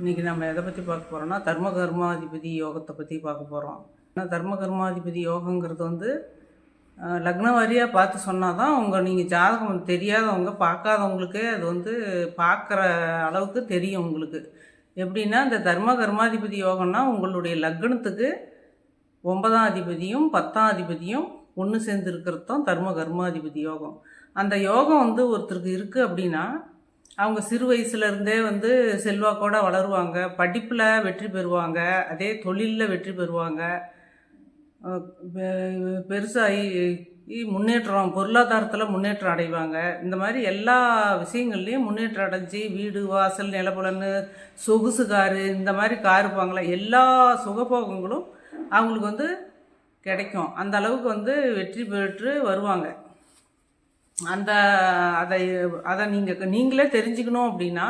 இன்றைக்கி நம்ம எதை பற்றி பார்க்க போகிறோம்னா தர்ம கர்மாதிபதி யோகத்தை பற்றி பார்க்க போகிறோம் ஏன்னா தர்ம கர்மாதிபதி யோகங்கிறது வந்து லக்ன வாரியாக பார்த்து சொன்னால் தான் உங்கள் நீங்கள் ஜாதகம் தெரியாதவங்க பார்க்காதவங்களுக்கே அது வந்து பார்க்குற அளவுக்கு தெரியும் உங்களுக்கு. எப்படின்னா இந்த தர்ம கர்மாதிபதி யோகம்னா உங்களுடைய லக்னத்துக்கு ஒன்பதாம் அதிபதியும் பத்தாம் அதிபதியும் ஒன்று சேர்ந்துருக்கிறது தான் தர்ம கர்மாதிபதி யோகம். அந்த யோகம் வந்து ஒருத்தருக்கு இருக்குது அப்படின்னா அவங்க சிறு வயசுலேருந்தே வந்து செல்வாக்கோட வளருவாங்க படிப்பில் வெற்றி பெறுவாங்க அதே தொழிலில் வெற்றி பெறுவாங்க. பெருசாகி இ- முன்னேற்றம் பொருளாதாரத்தில் முன்னேற்றம் அடைவாங்க. இந்த மாதிரி எல்லா விஷயங்கள்லையும் முன்னேற்றம் அடைஞ்சு வீடு வாசல் நிலப்புலன்னு சொகுசு காரு இந்த மாதிரி கார் இருப்பாங்களே எல்லா சுகபோகங்களும் அவங்களுக்கு வந்து கிடைக்கும். அந்த அளவுக்கு வந்து வெற்றி பெற்று வருவாங்க. அந்த அதை அதை நீங்கள் நீங்களே தெரிஞ்சுக்கணும் அப்படின்னா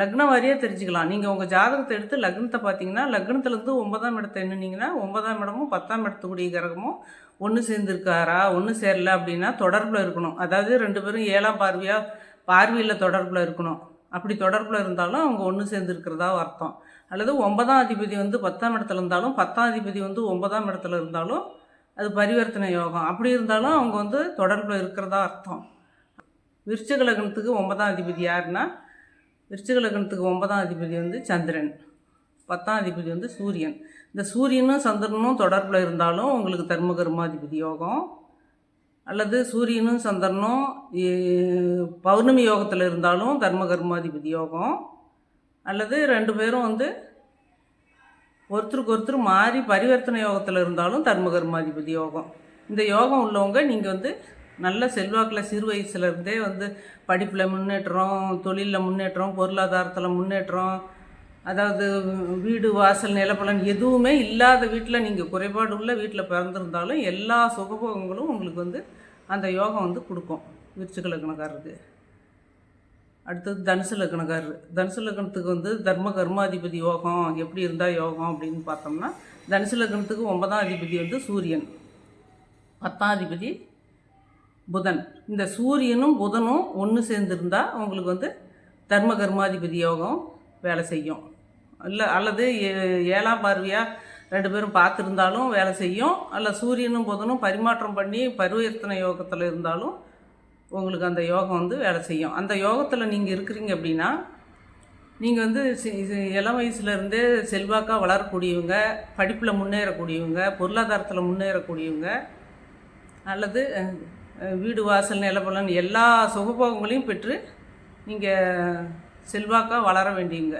லக்ன வாரியாக தெரிஞ்சுக்கலாம். நீங்கள் உங்கள் ஜாதகத்தை எடுத்து லக்னத்தை பார்த்தீங்கன்னா லக்னத்துலேருந்து ஒன்பதாம் இடத்தை எண்ணுனீங்கன்னா ஒன்பதாம் இடமும் பத்தாம் இடத்துக்குடிய கிரகமும் ஒன்று சேர்ந்துருக்காரா ஒன்று சேரல அப்படின்னா தொடர்பில் இருக்கணும். அதாவது ரெண்டு பேரும் ஏழாம் பார்வையாக பார்வையில் தொடர்பில் இருக்கணும். அப்படி தொடர்பில் இருந்தாலும் அவங்க ஒன்று சேர்ந்துருக்கிறதா அர்த்தம். அல்லது ஒன்பதாம் அதிபதி வந்து பத்தாம் இடத்துல இருந்தாலும் பத்தாம் அதிபதி வந்து ஒன்பதாம் இடத்துல இருந்தாலும் அது பரிவர்த்தனை யோகம். அப்படி இருந்தாலும் அவங்க வந்து தொடர்பில் இருக்கிறதா அர்த்தம். விருச்சிக லக்னத்துக்கு ஒன்பதாம் அதிபதி யாருன்னா விருச்சிக லக்னத்துக்கு ஒன்பதாம் அதிபதி வந்து சந்திரன். பத்தாம் அதிபதி வந்து சூரியன். இந்த சூரியனும் சந்திரனும் தொடர்பில் இருந்தாலும் உங்களுக்கு தர்ம கர்மாதிபதி யோகம். அல்லது சூரியனும் சந்திரனும் பௌர்ணமி யோகத்தில் இருந்தாலும் தர்ம கர்மாதிபதி யோகம். அல்லது ரெண்டு பேரும் வந்து ஒருத்தருக்கு ஒருத்தர் மாறி பரிவர்த்தனை யோகத்தில் இருந்தாலும் தர்ம கர்மாதிபதி யோகம். இந்த யோகம் உள்ளவங்க நீங்கள் வந்து நல்ல செல்வாக்கில் சிறு வயசுலேருந்தே வந்து படிப்பில் முன்னேற்றம் தொழிலில் முன்னேற்றம் பொருளாதாரத்தில் முன்னேற்றம் அதாவது வீடு வாசல் நிலப்பலன் எதுவுமே இல்லாத வீட்டில் நீங்கள் குறைபாடு உள்ள வீட்டில் பிறந்திருந்தாலும் எல்லா சுகபோகங்களும் உங்களுக்கு வந்து அந்த யோகம் வந்து கொடுக்கும். விருச்சிக லக்னக்காரருக்கு. அடுத்தது தனுசு லக்னக்காரர். தனுசு லக்னத்துக்கு வந்து தர்ம கர்மாதிபதி யோகம் எப்படி இருந்தால் யோகம் அப்படின்னு பார்த்தோம்னா தனுசு லக்னத்துக்கு ஒன்பதாம் அதிபதி வந்து சூரியன். பத்தாம் அதிபதி புதன். இந்த சூரியனும் புதனும் ஒன்று சேர்ந்துருந்தால் உங்களுக்கு வந்து தர்ம கர்மாதிபதி யோகம் வேலை செய்யும். இல்லை அல்லது ஏ- ஏழாம் பார்வையாக ரெண்டு பேரும் பார்த்துருந்தாலும் வேலை செய்யும். அல்ல சூரியனும் புதனும் பரிமாற்றம் பண்ணி பரிவர்த்தனை யோகத்தில் இருந்தாலும் உங்களுக்கு அந்த யோகம் வந்து வேலை செய்யும். அந்த யோகத்தில் நீங்கள் இருக்கிறீங்க அப்படின்னா நீங்கள் வந்து சி- இளம் வயசுலேருந்தே செல்வாக்காக வளரக்கூடியவங்க படிப்பில் முன்னேறக்கூடியவங்க பொருளாதாரத்தில் முன்னேறக்கூடியவங்க அல்லது வீடு வாசல் நிலப்பலன் எல்லா சுகபோகங்களையும் பெற்று நீங்கள் செல்வாக்காக வளர வேண்டியவங்க.